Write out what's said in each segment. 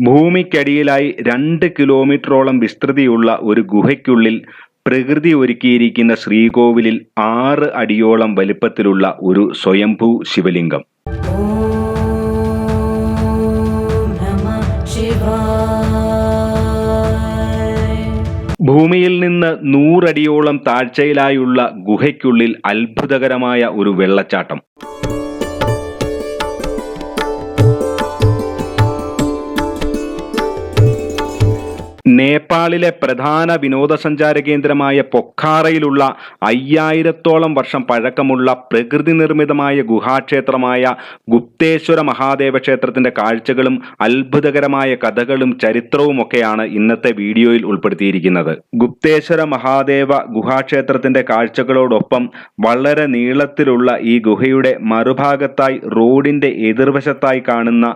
ഭൂമിക്കടിയിലായി രണ്ട് കിലോമീറ്ററോളം വിസ്തൃതിയുള്ള ഒരു ഗുഹയ്ക്കുള്ളിൽ പ്രകൃതി ഒരുക്കിയിരിക്കുന്ന ശ്രീകോവിലിൽ ആറ് അടിയോളം വലിപ്പത്തിലുള്ള ഒരു സ്വയംഭൂ ശിവലിംഗം. ഭൂമിയിൽ നിന്ന് നൂറടിയോളം താഴ്ചയിലായുള്ള ഗുഹയ്ക്കുള്ളിൽ അത്ഭുതകരമായ ഒരു വെള്ളച്ചാട്ടം. നേപ്പാളിലെ പ്രധാന വിനോദസഞ്ചാര കേന്ദ്രമായ പൊഖാറയിലുള്ള അയ്യായിരത്തോളം വർഷം പഴക്കമുള്ള പ്രകൃതി നിർമ്മിതമായ ഗുഹാക്ഷേത്രമായ ഗുപ്തേശ്വര മഹാദേവ ക്ഷേത്രത്തിന്റെ കാഴ്ചകളും അത്ഭുതകരമായ കഥകളും ചരിത്രവും ഒക്കെയാണ് ഇന്നത്തെ വീഡിയോയിൽ ഉൾപ്പെടുത്തിയിരിക്കുന്നത്. ഗുപ്തേശ്വര മഹാദേവ ഗുഹാക്ഷേത്രത്തിന്റെ കാഴ്ചകളോടൊപ്പം വളരെ നീളത്തിലുള്ള ഈ ഗുഹയുടെ മറുഭാഗത്തായി റോഡിന്റെ എതിർവശത്തായി കാണുന്ന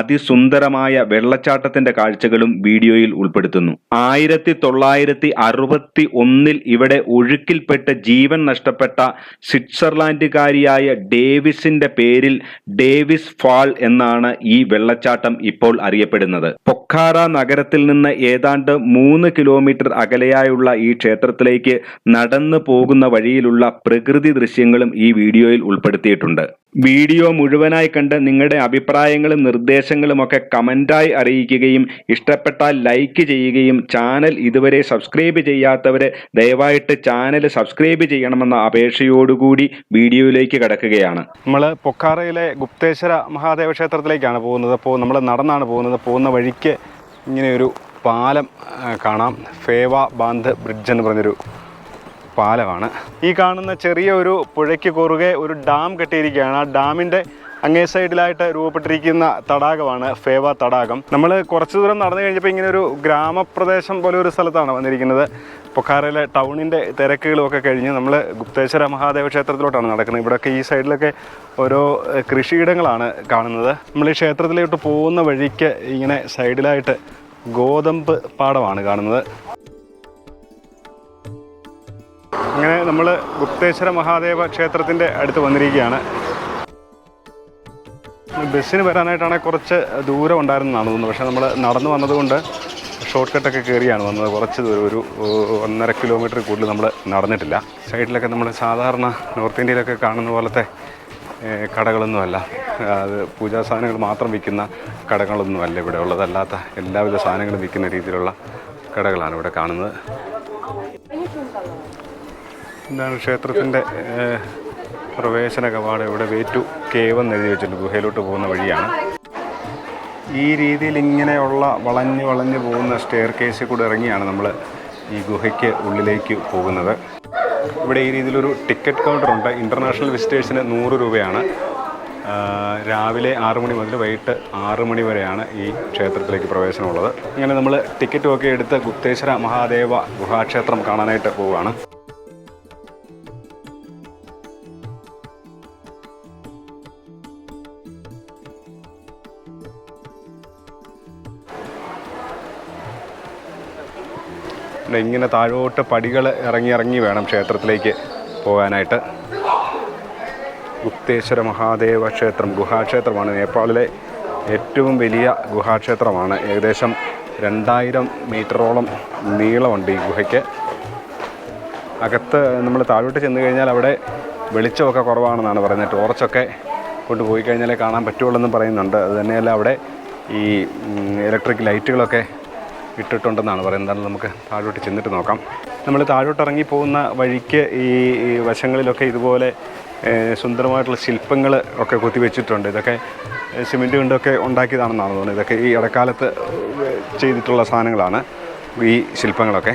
അതിസുന്ദരമായ വെള്ളച്ചാട്ടത്തിന്റെ കാഴ്ചകളും വീഡിയോയിൽ ഉൾപ്പെടുത്തുന്നു. ആയിരത്തി തൊള്ളായിരത്തി അറുപത്തി ഒന്നിൽ ഇവിടെ ഒഴുക്കിൽപ്പെട്ട് ജീവൻ നഷ്ടപ്പെട്ട സ്വിറ്റ്സർലാൻഡുകാരിയായ ഡേവിസിന്റെ പേരിൽ ഡേവിസ് ഫാൾ എന്നാണ് ഈ വെള്ളച്ചാട്ടം ഇപ്പോൾ അറിയപ്പെടുന്നത്. പൊഖാറ നഗരത്തിൽ നിന്ന് ഏതാണ്ട് മൂന്ന് കിലോമീറ്റർ അകലെയായുള്ള ഈ ക്ഷേത്രത്തിലേക്ക് നടന്നു പോകുന്ന വഴിയിലുള്ള പ്രകൃതി ദൃശ്യങ്ങളും ഈ വീഡിയോയിൽ ഉൾപ്പെടുത്തിയിട്ടുണ്ട്. വീഡിയോ മുഴുവനായി കണ്ട് നിങ്ങളുടെ അഭിപ്രായങ്ങളും നിർദ്ദേശങ്ങളും ഒക്കെ കമന്റായി അറിയിക്കുകയും ഇഷ്ടപ്പെട്ടാൽ ലൈക്ക് ചെയ്യുകയും ചാനൽ ഇതുവരെ സബ്സ്ക്രൈബ് ചെയ്യാത്തവരെ ദയവായിട്ട് ചാനൽ സബ്സ്ക്രൈബ് ചെയ്യണമെന്ന അപേക്ഷയോടുകൂടി വീഡിയോയിലേക്ക് കടക്കുകയാണ്. നമ്മൾ പൊക്കാറയിലെ ഗുപ്തേശ്വര മഹാദേവ ക്ഷേത്രത്തിലേക്കാണ് പോകുന്നത്. അപ്പോൾ നമ്മൾ നടന്നാണ് പോകുന്നത്. പോകുന്ന വഴിക്ക് ഇങ്ങനെയൊരു പാലം കാണാം. ഫേവ ബാന്ത് ബ്രിഡ്ജ് എന്ന് പറഞ്ഞൊരു പാലമാണ്. ഈ കാണുന്ന ചെറിയ ഒരു പുഴയ്ക്ക് കുറുകെ ഒരു ഡാം കെട്ടിയിരിക്കുകയാണ്. ആ ഡാമിന്റെ അങ്ങേ സൈഡിലായിട്ട് രൂപപ്പെട്ടിരിക്കുന്ന തടാകമാണ് ഫേവ തടാകം. നമ്മൾ കുറച്ച് ദൂരം നടന്നു കഴിഞ്ഞപ്പോൾ ഇങ്ങനെ ഒരു ഗ്രാമപ്രദേശം പോലെ ഒരു സ്ഥലത്താണ് വന്നിരിക്കുന്നത്. പൊക്കാറയിലെ ടൗണിന്റെ തിരക്കുകളുമൊക്കെ കഴിഞ്ഞ് നമ്മൾ ഗുപ്തേശ്വര മഹാദേവ ക്ഷേത്രത്തിലോട്ടാണ് നടക്കുന്നത്. ഇവിടെയൊക്കെ ഈ സൈഡിലൊക്കെ ഓരോ കൃഷിയിടങ്ങളാണ് കാണുന്നത്. നമ്മൾ ഈ ക്ഷേത്രത്തിലോട്ട് പോകുന്ന വഴിക്ക് ഇങ്ങനെ സൈഡിലായിട്ട് ഗോതമ്പ് പാടമാണ് കാണുന്നത്. അങ്ങനെ നമ്മൾ ഗുപ്തേശ്വര മഹാദേവ ക്ഷേത്രത്തിന്റെ അടുത്ത് വന്നിരിക്കുകയാണ്. ബസ്സിന് വരാനായിട്ടാണെങ്കിൽ കുറച്ച് ദൂരം ഉണ്ടായിരുന്നതാണ് തോന്നുന്നത് പക്ഷേ നമ്മൾ നടന്നു വന്നതുകൊണ്ട് ഷോർട്ട് കട്ടൊക്കെ കയറിയാണ് വന്നത്. കുറച്ച് ദൂരം ഒരു ഒന്നര കിലോമീറ്റർ കൂടുതൽ നമ്മൾ നടന്നിട്ടില്ല. സൈഡിലൊക്കെ നമ്മൾ സാധാരണ നോർത്ത് ഇന്ത്യയിലൊക്കെ കാണുന്ന പോലത്തെ കടകളൊന്നുമല്ല. അത് പൂജാ സാധനങ്ങൾ മാത്രം വിൽക്കുന്ന കടകളൊന്നുമല്ല ഇവിടെ ഉള്ളതല്ലാത്ത എല്ലാവിധ സാധനങ്ങളും വിൽക്കുന്ന രീതിയിലുള്ള കടകളാണ് ഇവിടെ കാണുന്നത്. എന്താണ് ക്ഷേത്രത്തിന്റെ പ്രവേശന കവാടം ഇവിടെ വേ ടു കേവ് എന്ന് എഴുതി വെച്ചിട്ടുണ്ട് ഗുഹയിലോട്ട് പോകുന്ന വഴിയാണ്. ഈ രീതിയിൽ ഇങ്ങനെയുള്ള വളഞ്ഞ് വളഞ്ഞ് പോകുന്ന സ്റ്റെയർ കേസിൽ കൂടെ ഇറങ്ങിയാണ് നമ്മൾ ഈ ഗുഹയ്ക്ക് ഉള്ളിലേക്ക് പോകുന്നത്. ഇവിടെ ഈ രീതിയിലൊരു ടിക്കറ്റ് കൗണ്ടറുണ്ട് ഇന്റർനാഷണൽ വിസിറ്റേഴ്സിന് നൂറ് രൂപയാണ്. രാവിലെ ആറ് മണി മുതൽ വൈകിട്ട് ആറ് മണി വരെയാണ് ഈ ക്ഷേത്രത്തിലേക്ക് പ്രവേശനമുള്ളത്. ഇങ്ങനെ നമ്മൾ ടിക്കറ്റും ഒക്കെ എടുത്ത് ഗുപ്തേശ്വര മഹാദേവ ഗുഹാക്ഷേത്രം കാണാനായിട്ട് പോവുകയാണ്. ഇങ്ങനെ താഴോട്ട് പടികൾ ഇറങ്ങി ഇറങ്ങി വേണം ക്ഷേത്രത്തിലേക്ക് പോകാനായിട്ട്. ഗുപ്തേശ്വര മഹാദേവ ക്ഷേത്രം ഗുഹാക്ഷേത്രമാണ്. നേപ്പാളിലെ ഏറ്റവും വലിയ ഗുഹാക്ഷേത്രമാണ്. ഏകദേശം രണ്ടായിരം മീറ്ററോളം നീളമുണ്ട് ഈ ഗുഹയ്ക്ക്. അകത്ത് നമ്മൾ താഴോട്ട് ചെന്ന് കഴിഞ്ഞാൽ അവിടെ വെളിച്ചമൊക്കെ കുറവാണെന്നാണ് പറയുന്നത്. ടോർച്ചൊക്കെ കൊണ്ടുപോയി കഴിഞ്ഞാലേ കാണാൻ പറ്റുള്ളൂ പറയുന്നുണ്ട്. അതുതന്നെയല്ല അവിടെ ഈ ഇലക്ട്രിക് ലൈറ്റുകളൊക്കെ ഇട്ടിട്ടുണ്ടെന്നാണ് പറയുന്നത്. എന്തായാലും നമുക്ക് താഴോട്ട് ചെന്നിട്ട് നോക്കാം. നമ്മൾ താഴോട്ട് ഇറങ്ങി പോകുന്ന വഴിക്ക് ഈ വശങ്ങളിലൊക്കെ ഇതുപോലെ സുന്ദരമായിട്ടുള്ള ശില്പങ്ങൾ ഒക്കെ കൊത്തിവെച്ചിട്ടുണ്ട്. ഇതൊക്കെ സിമെന്റ് കൊണ്ടൊക്കെ ഉണ്ടാക്കിയതാണെന്നാണ് തോന്നുന്നത്. ഇതൊക്കെ ഈ ഇടക്കാലത്ത് ചെയ്തിട്ടുള്ള സാധനങ്ങളാണ് ഈ ശില്പങ്ങളൊക്കെ.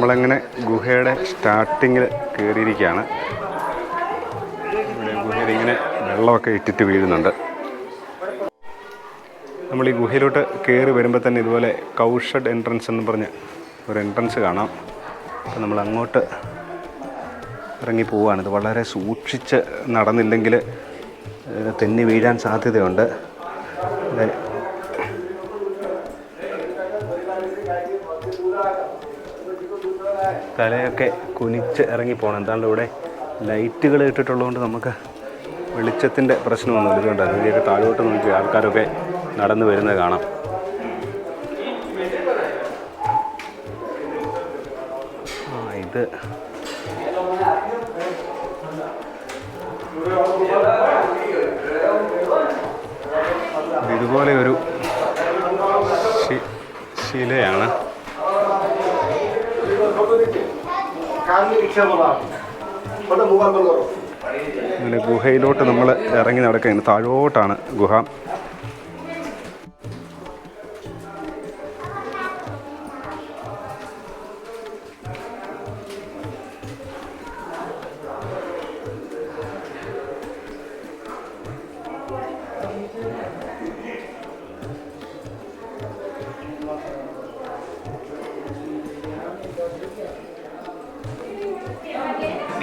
നമ്മളങ്ങനെ ഗുഹയുടെ സ്റ്റാർട്ടിങ്ങിൽ കയറിയിരിക്കുകയാണ് ഇവിടെ ഗുഹയിൽ വെള്ളമൊക്കെ ഇറ്റിറ്റ് വീഴുന്നുണ്ട്. നമ്മൾ ഈ ഗുഹയിലോട്ട് കയറി വരുമ്പോൾ തന്നെ ഇതുപോലെ കൗഷഡ് എൻട്രൻസ് എന്ന് പറഞ്ഞ് ഒരു എൻട്രൻസ് കാണാം. അപ്പം നമ്മൾ അങ്ങോട്ട് ഇറങ്ങി പോവുകയാണ് ഇത് വളരെ സൂക്ഷിച്ച് നടന്നില്ലെങ്കിൽ തെന്നി വീഴാൻ സാധ്യതയുണ്ട്. തലയൊക്കെ കുനിച്ച് ഇറങ്ങി പോകണം എന്താണ്ട് ഇവിടെ ലൈറ്റുകൾ ഇട്ടിട്ടുള്ളതുകൊണ്ട് നമുക്ക് വെളിച്ചത്തിന്റെ പ്രശ്നമൊന്നും ഇതുകൊണ്ട് അതിലേക്ക് താഴോട്ട് നോക്കി ആൾക്കാരൊക്കെ നടന്നു വരുന്നത് കാണാം. ഇത് ഇതുപോലെ ഒരു ശിലയാണ്. ഇങ്ങനെ ഗുഹയിലോട്ട് നമ്മൾ ഇറങ്ങി നടക്കുകയാണ്. താഴോട്ടാണ് ഗുഹ.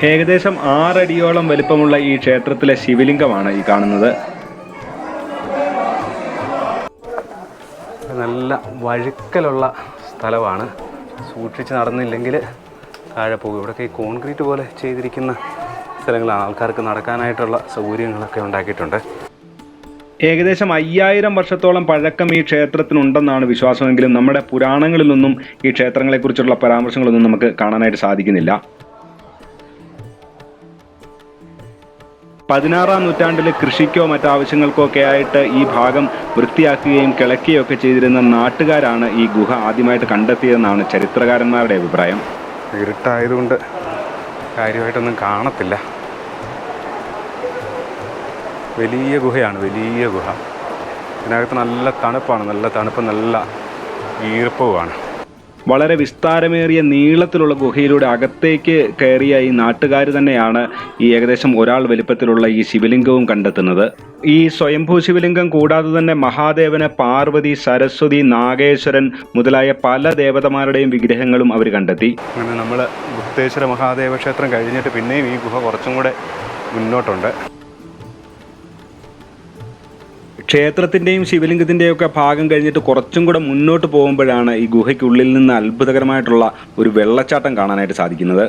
ഏകദേശം ആറടിയോളം വലിപ്പമുള്ള ഈ ക്ഷേത്രത്തിലെ ശിവലിംഗമാണ് ഈ കാണുന്നത്. നല്ല വഴുക്കലുള്ള സ്ഥലമാണ്. സൂക്ഷിച്ച് നടന്നില്ലെങ്കിൽ താഴെ പോകും. ഇവിടെ ഈ കോൺക്രീറ്റ് പോലെ ചെയ്തിരിക്കുന്ന സ്ഥലങ്ങളാണ്. ആൾക്കാർക്ക് നടക്കാനായിട്ടുള്ള സൗകര്യങ്ങളൊക്കെ ഉണ്ടാക്കിയിട്ടുണ്ട്. ഏകദേശം അയ്യായിരം വർഷത്തോളം പഴക്കം ഈ ക്ഷേത്രത്തിനുണ്ടെന്നാണ് വിശ്വാസമെങ്കിലും നമ്മുടെ പുരാണങ്ങളിൽ നിന്നും ഈ ക്ഷേത്രങ്ങളെക്കുറിച്ചുള്ള പരാമർശങ്ങളൊന്നും നമുക്ക് കാണാനായിട്ട് സാധിക്കുന്നില്ല. പതിനാറാം നൂറ്റാണ്ടിൽ കൃഷിക്കോ മറ്റാവശ്യങ്ങൾക്കോ ഒക്കെ ആയിട്ട് ഈ ഭാഗം വൃത്തിയാക്കുകയും കിളക്കുകയും ഒക്കെ ചെയ്തിരുന്ന നാട്ടുകാരാണ് ഈ ഗുഹ ആദ്യമായിട്ട് കണ്ടെത്തിയതെന്നാണ് ചരിത്രകാരന്മാരുടെ അഭിപ്രായം. ഇരുട്ടായതുകൊണ്ട് കാര്യമായിട്ടൊന്നും കാണത്തില്ല. വലിയ ഗുഹയാണ് വലിയ ഗുഹ. ഇതിനകത്ത് നല്ല തണുപ്പാണ് നല്ല തണുപ്പ് നല്ല ഈർപ്പവുമാണ്. വളരെ വിസ്താരമേറിയ നീളത്തിലുള്ള ഗുഹയിലൂടെ അകത്തേക്ക് കയറിയ ഈ നാട്ടുകാർ തന്നെയാണ് ഈ ഏകദേശം ഒരാൾ വലിപ്പത്തിലുള്ള ഈ ശിവലിംഗവും കണ്ടെത്തുന്നത്. ഈ സ്വയംഭൂ ശിവലിംഗം കൂടാതെ തന്നെ മഹാദേവന് പാർവതി സരസ്വതി നാഗേശ്വരൻ മുതലായ പല ദേവതമാരുടെയും വിഗ്രഹങ്ങളും അവർ കണ്ടെത്തി. അങ്ങനെ നമ്മൾ ഗുപ്തേശ്വര മഹാദേവ ക്ഷേത്രം കഴിഞ്ഞിട്ട് പിന്നെയും ഈ ഗുഹ കുറച്ചും കൂടെ മുന്നോട്ടുണ്ട്. ക്ഷേത്രത്തിന്റെയും ശിവലിംഗത്തിന്റെയും ഒക്കെ ഭാഗം കഴിഞ്ഞിട്ട് കുറച്ചും കൂടെ മുന്നോട്ട് പോകുമ്പോഴാണ് ഈ ഗുഹയ്ക്കുള്ളിൽ നിന്ന് അത്ഭുതകരമായിട്ടുള്ള ഒരു വെള്ളച്ചാട്ടം കാണാനായിട്ട് സാധിക്കുന്നത്.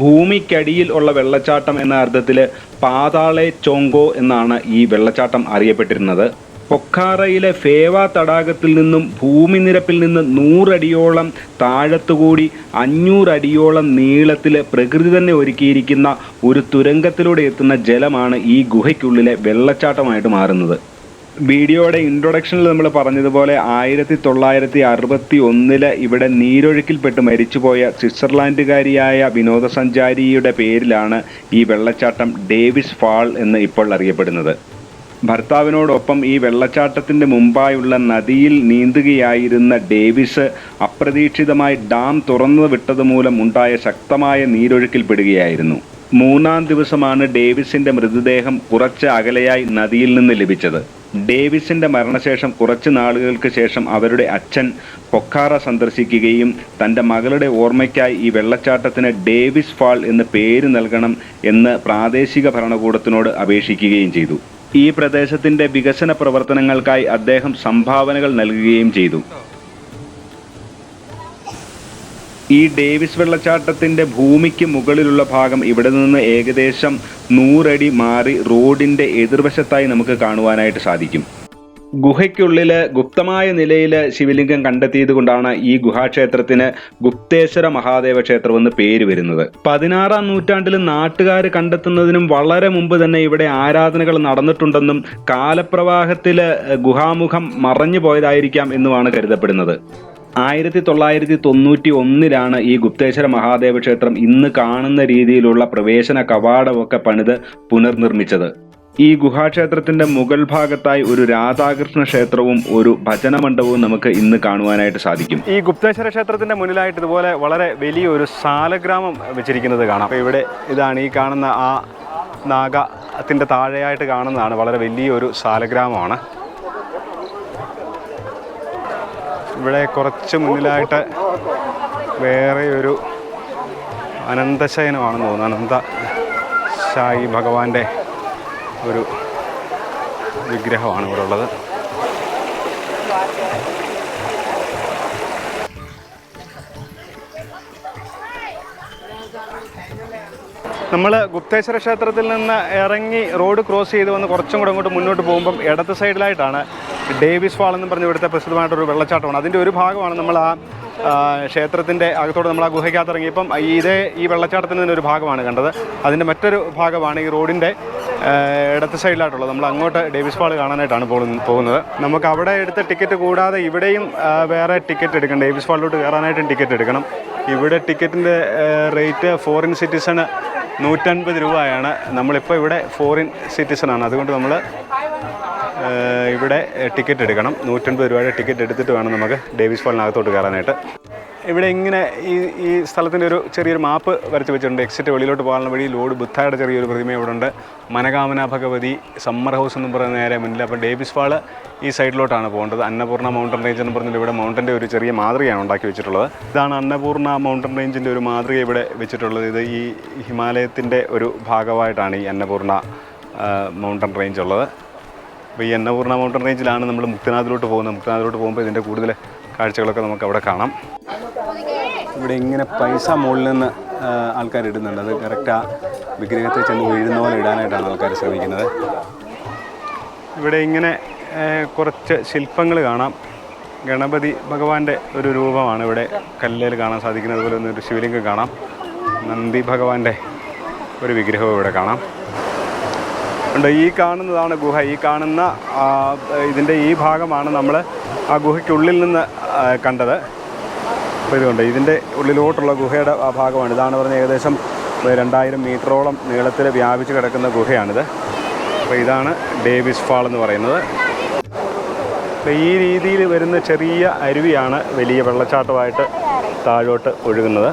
ഭൂമിക്കടിയിൽ ഉള്ള വെള്ളച്ചാട്ടം എന്ന അർത്ഥത്തിൽ പാതാളെ ചോങ്കോ എന്നാണ് ഈ വെള്ളച്ചാട്ടം അറിയപ്പെട്ടിരുന്നത്. പൊക്കാറയിലെ ഫേവ തടാകത്തിൽ നിന്നും ഭൂമി നിരപ്പിൽ നിന്ന് നൂറടിയോളം താഴത്തുകൂടി അഞ്ഞൂറടിയോളം നീളത്തിൽ പ്രകൃതി തന്നെ ഒരുക്കിയിരിക്കുന്ന ഒരു തുരങ്കത്തിലൂടെ എത്തുന്ന ജലമാണ് ഈ ഗുഹയ്ക്കുള്ളിലെ വെള്ളച്ചാട്ടമായിട്ട് മാറുന്നത്. വീഡിയോയുടെ ഇൻട്രൊഡക്ഷനിൽ നമ്മൾ പറഞ്ഞതുപോലെ ആയിരത്തി തൊള്ളായിരത്തി അറുപത്തി ഒന്നിൽ ഇവിടെ നീരൊഴുക്കിൽപ്പെട്ട് മരിച്ചുപോയ സ്വിറ്റ്സർലാൻഡുകാരിയായ വിനോദസഞ്ചാരിയുടെ പേരിലാണ് ഈ വെള്ളച്ചാട്ടം ഡേവിസ് ഫാൾ എന്ന് ഇപ്പോൾ അറിയപ്പെടുന്നത്. ഭർത്താവിനോടൊപ്പം ഈ വെള്ളച്ചാട്ടത്തിന്റെ മുമ്പായുള്ള നദിയിൽ നീന്തുകയായിരുന്ന ഡേവിസ് അപ്രതീക്ഷിതമായി ഡാം തുറന്നു വിട്ടത് മൂലം ഉണ്ടായ ശക്തമായ നീരൊഴുക്കിൽപ്പെടുകയായിരുന്നു. മൂന്നാം ദിവസമാണ് ഡേവിസിന്റെ മൃതദേഹം കുറച്ച് അകലെയായി നദിയിൽ നിന്ന് ലഭിച്ചത്. ഡേവിസിന്റെ മരണശേഷം കുറച്ച് നാളുകൾക്ക് ശേഷം അവരുടെ അച്ഛൻ പൊക്കാറ സന്ദർശിക്കുകയും തന്റെ മകളുടെ ഓർമ്മയ്ക്കായി ഈ വെള്ളച്ചാട്ടത്തിന് ഡേവിസ് ഫാൾ എന്ന് പേര് നൽകണം എന്ന് പ്രാദേശിക ഭരണകൂടത്തിനോട് അപേക്ഷിക്കുകയും ചെയ്തു. ഈ പ്രദേശത്തിന്റെ വികസന പ്രവർത്തനങ്ങൾക്കായി അദ്ദേഹം സംഭാവനകൾ നൽകുകയും ചെയ്തു. ഈ ഡേവിസ് വെള്ളച്ചാട്ടത്തിന്റെ ഭൂമിക്ക് മുകളിലുള്ള ഭാഗം ഇവിടെ നിന്ന് ഏകദേശം നൂറടി മാറി റോഡിന്റെ എതിർവശത്തായി നമുക്ക് കാണുവാനായിട്ട് സാധിക്കും. ഗുഹയ്ക്കുള്ളിൽ ഗുപ്തമായ നിലയിൽ ശിവലിംഗം കണ്ടെത്തിയത് കൊണ്ടാണ് ഈ ഗുഹാക്ഷേത്രത്തിന് ഗുപ്തേശ്വര മഹാദേവ ക്ഷേത്രം എന്ന് പേര് വരുന്നത്. പതിനാറാം നൂറ്റാണ്ടിൽ നാട്ടുകാർ കണ്ടെത്തുന്നതിനും വളരെ മുമ്പ് തന്നെ ഇവിടെ ആരാധനകൾ നടന്നിട്ടുണ്ടെന്നും കാലപ്രവാഹത്തിൽ ഗുഹാമുഖം മറഞ്ഞു പോയതായിരിക്കാം എന്നുമാണ് കരുതപ്പെടുന്നത്. ആയിരത്തി തൊള്ളായിരത്തി തൊണ്ണൂറ്റി ഒന്നിലാണ് ഈ ഗുപ്തേശ്വര മഹാദേവ ക്ഷേത്രം ഇന്ന് കാണുന്ന രീതിയിലുള്ള പ്രവേശന കവാടമൊക്കെ പണിത് പുനർനിർമ്മിച്ചത്. ഈ ഗുഹാക്ഷേത്രത്തിന്റെ മുകൾ ഭാഗത്തായി ഒരു രാധാകൃഷ്ണ ക്ഷേത്രവും ഒരു ഭജന മണ്ഡപവും നമുക്ക് ഇന്ന് കാണുവാനായിട്ട് സാധിക്കും. ഈ ഗുപ്തേശ്വര ക്ഷേത്രത്തിന്റെ മുന്നിലായിട്ട് ഇതുപോലെ വളരെ വലിയ ഒരു സാലഗ്രാമം വെച്ചിരിക്കുന്നത് കാണാം. അപ്പോൾ ഇവിടെ ഇതാണ് ഈ കാണുന്ന ആ നാഗത്തിന്റെ താഴെയായിട്ട് കാണുന്നതാണ്. വളരെ വലിയ ഒരു സാലഗ്രാമമാണ് ഇവിടെ കുറച്ച് മുന്നിലായിട്ട് വേറെ ഒരു അനന്തശയനമാണെന്ന് തോന്നുന്നു. അനന്ത ശായി ഭഗവാന്റെ ഒരു വിഗ്രഹമാണ് ഇവിടെ ഉള്ളത്. നമ്മൾ ഗുപ്തേശ്വര ക്ഷേത്രത്തിൽ നിന്ന് ഇറങ്ങി റോഡ് ക്രോസ് ചെയ്ത് വന്ന് കുറച്ചും കൂടെ അങ്ങോട്ട് മുന്നോട്ട് പോകുമ്പം ഇടത്ത് സൈഡിലായിട്ടാണ് ഡേവിസ് ഫാൾ എന്ന് പറഞ്ഞ് ഇവിടുത്തെ പ്രസിദ്ധമായിട്ടൊരു വെള്ളച്ചാട്ടമാണ്. അതിന്റെ ഒരു ഭാഗമാണ് നമ്മൾ ആ ക്ഷേത്രത്തിന്റെ അകത്തോട്ട് നമ്മൾ ആ ഗുഹയ്ക്കകത്ത് ഇറങ്ങിയപ്പം ഇതേ ഈ വെള്ളച്ചാട്ടത്തിന്റെ തന്നെ ഒരു ഭാഗമാണ് കണ്ടത്. അതിന്റെ മറ്റൊരു ഭാഗമാണ് ഈ റോഡിന്റെ ഇടത്ത് സൈഡിലായിട്ടുള്ളത്. നമ്മൾ അങ്ങോട്ട് ഡേവിസ് ഫാൾ കാണാനായിട്ടാണ് പോകുന്ന- പോകുന്നത്. നമുക്ക് അവിടെ എടുത്ത ടിക്കറ്റ് കൂടാതെ ഇവിടെയും വേറെ ടിക്കറ്റ് എടുക്കണം. ഡേവിസ് ഫാളിലോട്ട് കയറാനായിട്ടും ടിക്കറ്റ് എടുക്കണം. ഇവിടെ ടിക്കറ്റിന്റെ റേറ്റ് ഫോറിൻ സിറ്റിസണ് നൂറ്റൻപത് രൂപയാണ്. നമ്മളിപ്പോൾ ഇവിടെ ഫോറിൻ സിറ്റിസൺ ആണ്. അതുകൊണ്ട് നമ്മൾ ഇവിടെ ടിക്കറ്റ് എടുക്കണം. നൂറ്റൻപത് രൂപയുടെ ടിക്കറ്റ് എടുത്തിട്ട് വേണം നമുക്ക് ഡേവിസ് ഫോളിനകത്തോട്ട് കയറാനായിട്ട്. ഇവിടെ ഇങ്ങനെ ഈ ഈ സ്ഥലത്തിന്റെ ഒരു ചെറിയൊരു മാപ്പ് വരച്ച് വെച്ചിട്ടുണ്ട്. എക്സിറ്റ് വെളിയിലോട്ട് പോകാനുള്ള വഴി ലോഡ് ബുദ്ധായുടെ ചെറിയൊരു പ്രതിമ ഇവിടെ ഉണ്ട്. മനകാമന ഭഗവതി സമ്മർ ഹൗസ് എന്നും പറയുന്ന നേരെ മുന്നിൽ. അപ്പോൾ ഡേവിസ് ഫാൾ ഈ സൈഡിലോട്ടാണ് പോകേണ്ടത്. അന്നപൂർണ മൗണ്ടൻ റേഞ്ച് എന്ന് പറഞ്ഞിട്ട് ഇവിടെ മൗണ്ടന്റെ ഒരു ചെറിയ മാതൃകയാണ് ഉണ്ടാക്കി വെച്ചിട്ടുള്ളത്. ഇതാണ് അന്നപൂർണ മൗണ്ടൻ റേഞ്ചിന്റെ ഒരു മാതൃക ഇവിടെ വെച്ചിട്ടുള്ളത്. ഇത് ഈ ഹിമാലയത്തിന്റെ ഒരു ഭാഗമായിട്ടാണ് ഈ അന്നപൂർണ മൗണ്ടൻ റേഞ്ച് ഉള്ളത്. അപ്പോൾ ഈ എണ്ണപൂർണ മൗണ്ടൻ റേഞ്ചിലാണ് നമ്മൾ മുക്തനാഥിലോട്ട് പോകുന്നത്. മുക്തനാഥിലോട്ട് പോകുമ്പോൾ ഇതിന്റെ കൂടുതൽ കാഴ്ചകളൊക്കെ നമുക്ക് അവിടെ കാണാം. ഇവിടെ ഇങ്ങനെ പൈസ മുകളിൽ നിന്ന് ആൾക്കാർ ഇടുന്നുണ്ട്. അത് കറക്റ്റ് വിഗ്രഹത്തെ ചെന്ന് വീഴുന്ന പോലെ ഇടാനായിട്ടാണ് ആൾക്കാർ ശ്രമിക്കുന്നത്. ഇവിടെ ഇങ്ങനെ കുറച്ച് ശില്പങ്ങൾ കാണാം. ഗണപതി ഭഗവാന്റെ ഒരു രൂപമാണ് ഇവിടെ കല്ലിൽ കാണാൻ സാധിക്കുന്നത്. അതുപോലെ ഒരു ശിവലിംഗം കാണാം. നന്ദി ഭഗവാന്റെ ഒരു വിഗ്രഹവും ഇവിടെ കാണാം. ഉണ്ട്. ഈ കാണുന്നതാണ് ഗുഹ. ഈ കാണുന്ന ഇതിന്റെ ഈ ഭാഗമാണ് നമ്മൾ ആ ഗുഹയ്ക്കുള്ളിൽ നിന്ന് കണ്ടത്. അപ്പോൾ ഇതുകൊണ്ട് ഇതിന്റെ ഉള്ളിലോട്ടുള്ള ഗുഹയുടെ ആ ഭാഗമാണ്. ഇതാണ് പറഞ്ഞ ഏകദേശം രണ്ടായിരം മീറ്ററോളം നീളത്തിൽ വ്യാപിച്ച് കിടക്കുന്ന ഗുഹയാണിത്. അപ്പോൾ ഇതാണ് ഡേവിസ് ഫാൾ എന്ന് പറയുന്നത്. അപ്പോൾ ഈ രീതിയിൽ വരുന്ന ചെറിയ അരുവിയാണ് വലിയ വെള്ളച്ചാട്ടമായിട്ട് താഴോട്ട് ഒഴുകുന്നത്.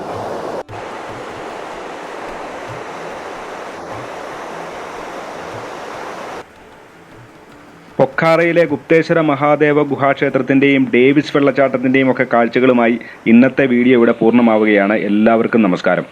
പൊക്കാറയിലെ ഗുപ്തേശ്വര മഹാദേവ ഗുഹാക്ഷേത്രത്തിന്റെയും ഡേവിസ് വെള്ളച്ചാട്ടത്തിന്റെയും ഒക്കെ കാഴ്ചകളുമായി ഇന്നത്തെ വീഡിയോ ഇവിടെ പൂർണമാവുകയാണ്. എല്ലാവർക്കും നമസ്കാരം.